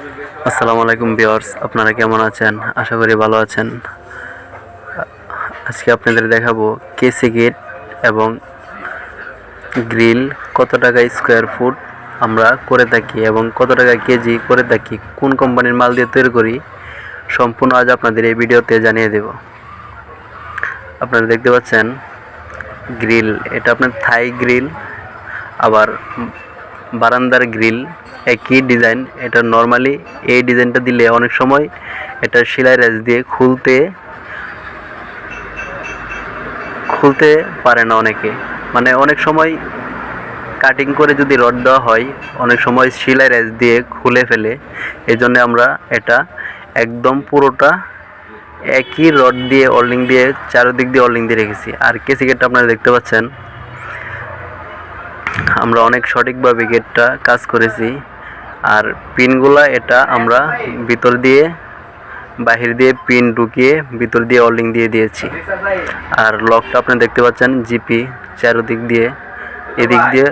আসসালামু আলাইকুম ভিউয়ার্স, আপনারা কেমন আছেন? আশা করি ভালো আছেন। আজকে আপনাদের দেখাবো কেসি গেট এবং গ্রিল, কত টাকা স্কোয়ার ফুট আমরা করে থাকি এবং কত টাকা কেজি করে থাকি, কোন কোম্পানির মাল দিয়ে তৈরি করি, সম্পূর্ণ আজ আপনাদের এই ভিডিওতে জানিয়ে দেব। আপনারা দেখতে পাচ্ছেন, গ্রিল, এটা আপনার থাই গ্রিল, আবার বারান্দার গ্রিল, একই ডিজাইন। এটা নর্মালি এই ডিজাইনটা দিলে অনেক সময় এটা সেলাই রেজ দিয়ে খুলতে খুলতে পারে না অনেকে। মানে অনেক সময় কাটিং করে যদি রড দেওয়া হয়, অনেক সময় সেলাই রেজ দিয়ে খুলে ফেলে। এই জন্য আমরা এটা একদম পুরোটা একই রড দিয়ে অল্ডিং দিয়ে, চারোদিক দিয়ে অল্ডিং দিয়ে রেখেছি। আর কেসি গেটটা আপনারা দেখতে পাচ্ছেন। আমরা অনেক সঠিকভাবে গেটটা কাজ করেছি। আর পিনগুলা এটা আমরা ভিতর দিয়ে, বাহির দিয়ে পিন ঢুকিয়ে ভিতর দিয়ে অল্ডিং দিয়ে দিয়েছি। আর লকটা আপনি দেখতে পাচ্ছেন জিপি চারোদিক দিয়ে। এদিক দিয়ে,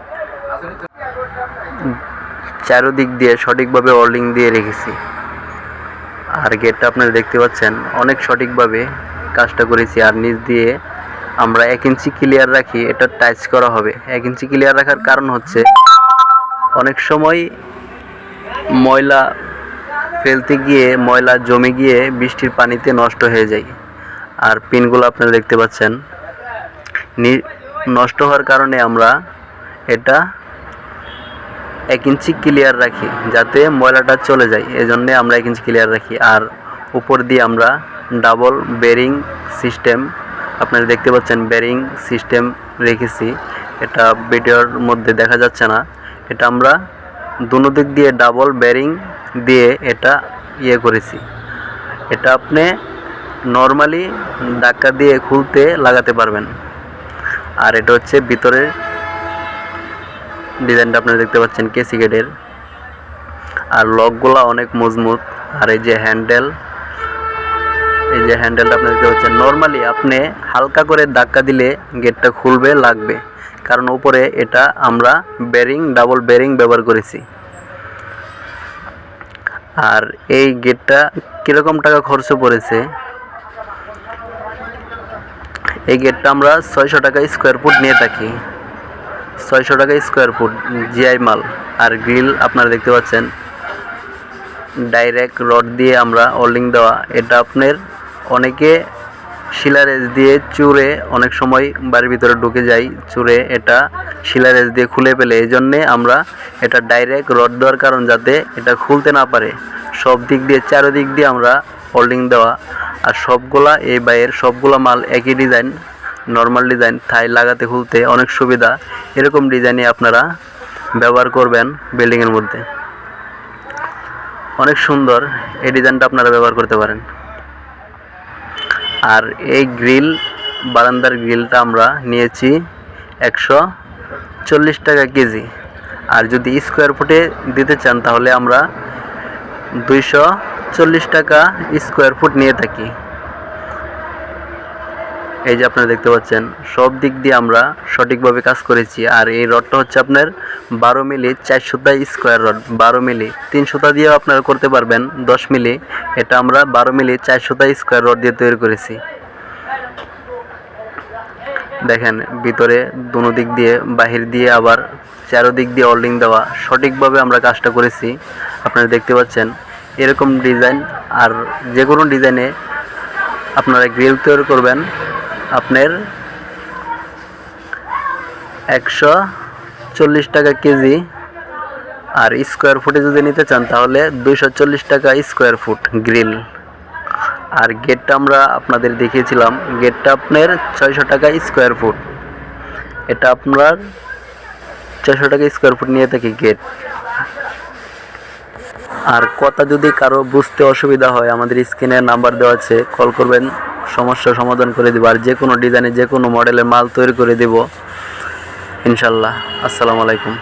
চারোদিক দিয়ে সঠিকভাবে অল্ডিং দিয়ে রেখেছি। আর গেটটা আপনারা দেখতে পাচ্ছেন, অনেক সঠিকভাবে কাজটা করেছি। আর নিচ দিয়ে আমরা এক ইঞ্চি ক্লিয়ার রাখি, এটা টাচ করা হবে। এক ইঞ্চি ক্লিয়ার রাখার কারণ হচ্ছে, অনেক সময় ময়লা ফেলতে গিয়ে, ময়লা জমে গিয়ে বৃষ্টির পানিতে নষ্ট হয়ে যায়। আর পিনগুলো আপনারা দেখতে পাচ্ছেন নষ্ট হওয়ার কারণে আমরা এটা এক ইঞ্চি ক্লিয়ার রাখি, যাতে ময়লাটা চলে যায়। এজন্যে আমরা এক ইঞ্চি ক্লিয়ার রাখি। আর উপর দিয়ে আমরা ডাবল বেরিং সিস্টেম আপনারা দেখতে পাচ্ছেন বেরিং সিস্টেম রেখেছি। এটা ভিডিওর মধ্যে দেখা যাচ্ছে না। এটা আমরা দুনো দিক দিয়ে ডাবল বেরিং দিয়ে এটা ইয়ে করেছি। এটা আপনি নর্মালি ধাক্কা দিয়ে খুলতে লাগাতে পারবেন। আর এটা হচ্ছে ভিতরের ডিজাইনটা আপনারা দেখতে পাচ্ছেন কেসি গেটের আর লকগুলো অনেক মজবুত। আর এই যে হ্যান্ডেল এই যে হ্যান্ডেলটা আপনি দেখতে পাচ্ছেন নর্মালি আপনি হালকা করে ধাক্কা দিলে গেটটা খুলবে, লাগবে। কারণ উপরে এটা আমরা বেরিং ডাবল বেরিং ব্যবহার করেছি। আর এই গেটটা কীরকম টাকা খরচ পড়েছে? এই গেটটা আমরা ছয়শো টাকা স্কোয়ার ফুট নিয়ে থাকি। ছয়শো টাকা স্কোয়ার ফুট জিআই মাল। আর গ্রিল আপনারা দেখতে পাচ্ছেন ডাইরেক্ট রড দিয়ে আমরা ওল্ডিং দেওয়া। এটা আপনার অনেকে শিলারেজ দিয়ে চুরে অনেক সময় বাড়ির ভিতরে ঢুকে যাই, চুরে এটা শিলারেজ দিয়ে খুলে ফেলে। এই জন্যে আমরা এটা ডাইরেক্ট রড দেওয়ার কারণ যাতে এটা খুলতে না পারে। সব দিক দিয়ে, চারোদিক দিয়ে আমরা হোল্ডিং দেওয়া। আর সবগুলা, এই বাইয়ের সবগুলা মাল একই ডিজাইন নর্মাল ডিজাইন থাই লাগাতে খুলতে অনেক সুবিধা। এরকম ডিজাইনই আপনারা ব্যবহার করবেন বিল্ডিংয়ের মধ্যে। অনেক সুন্দর এই ডিজাইনটা আপনারা ব্যবহার করতে পারেন। আর এই গ্রিল, বারান্দার গ্রিলটা আমরা নিয়েছি একশো চল্লিশ টাকা কেজি। আর যদি স্কোয়ার ফুটে দিতে চান, তাহলে আমরা দুইশো চল্লিশ টাকা স্কোয়ার ফুট নিয়ে থাকি। এই যে আপনারা দেখতে পাচ্ছেন, সব দিক দিয়ে আমরা সঠিকভাবে কাজ করেছি। আর এই রডটা হচ্ছে আপনার বারো মিলি চার সুতা স্কোয়ার রড, বারো মিলি। তিন দিয়েও আপনারা করতে পারবেন, দশ মিলি। এটা আমরা বারো মিলি চার সুতা স্কোয়ার রড দিয়ে তৈরি করেছি। দেখেন, ভিতরে দুনো দিক দিয়ে, বাহির দিয়ে আবার চারোদিক দিয়ে অল্ডিং দেওয়া। সঠিকভাবে আমরা কাজটা করেছি। আপনারা দেখতে পাচ্ছেন, এরকম ডিজাইন আর যে কোনো ডিজাইনে আপনারা গ্রিল তৈরি করবেন। আপনার একশো চল্লিশ টাকা কেজি। আর স্কোয়ার ফুটে যদি নিতে চান, তাহলে দুইশো চল্লিশ টাকা স্কোয়ার ফুট গ্রিল আর গেটটা আমরা আপনাদের দেখিয়েছিলাম গেটটা আপনার ছয়শো টাকা স্কোয়ার ফুট এটা আপনার ছয়শো টাকা স্কোয়ার ফুট নিয়ে থাকি গেট আর কথা যদি কারও বুঝতে অসুবিধা হয়, আমাদের স্ক্রিনে নাম্বার দেওয়া আছে কল করবেন। সমস্যার সমাধান করে দিব আর যে কোনো ডিজাইনে যে কোনো মডেলের মাল তৈরি করে দেব। ইনশাল্লাহ আসসালামু আলাইকুম।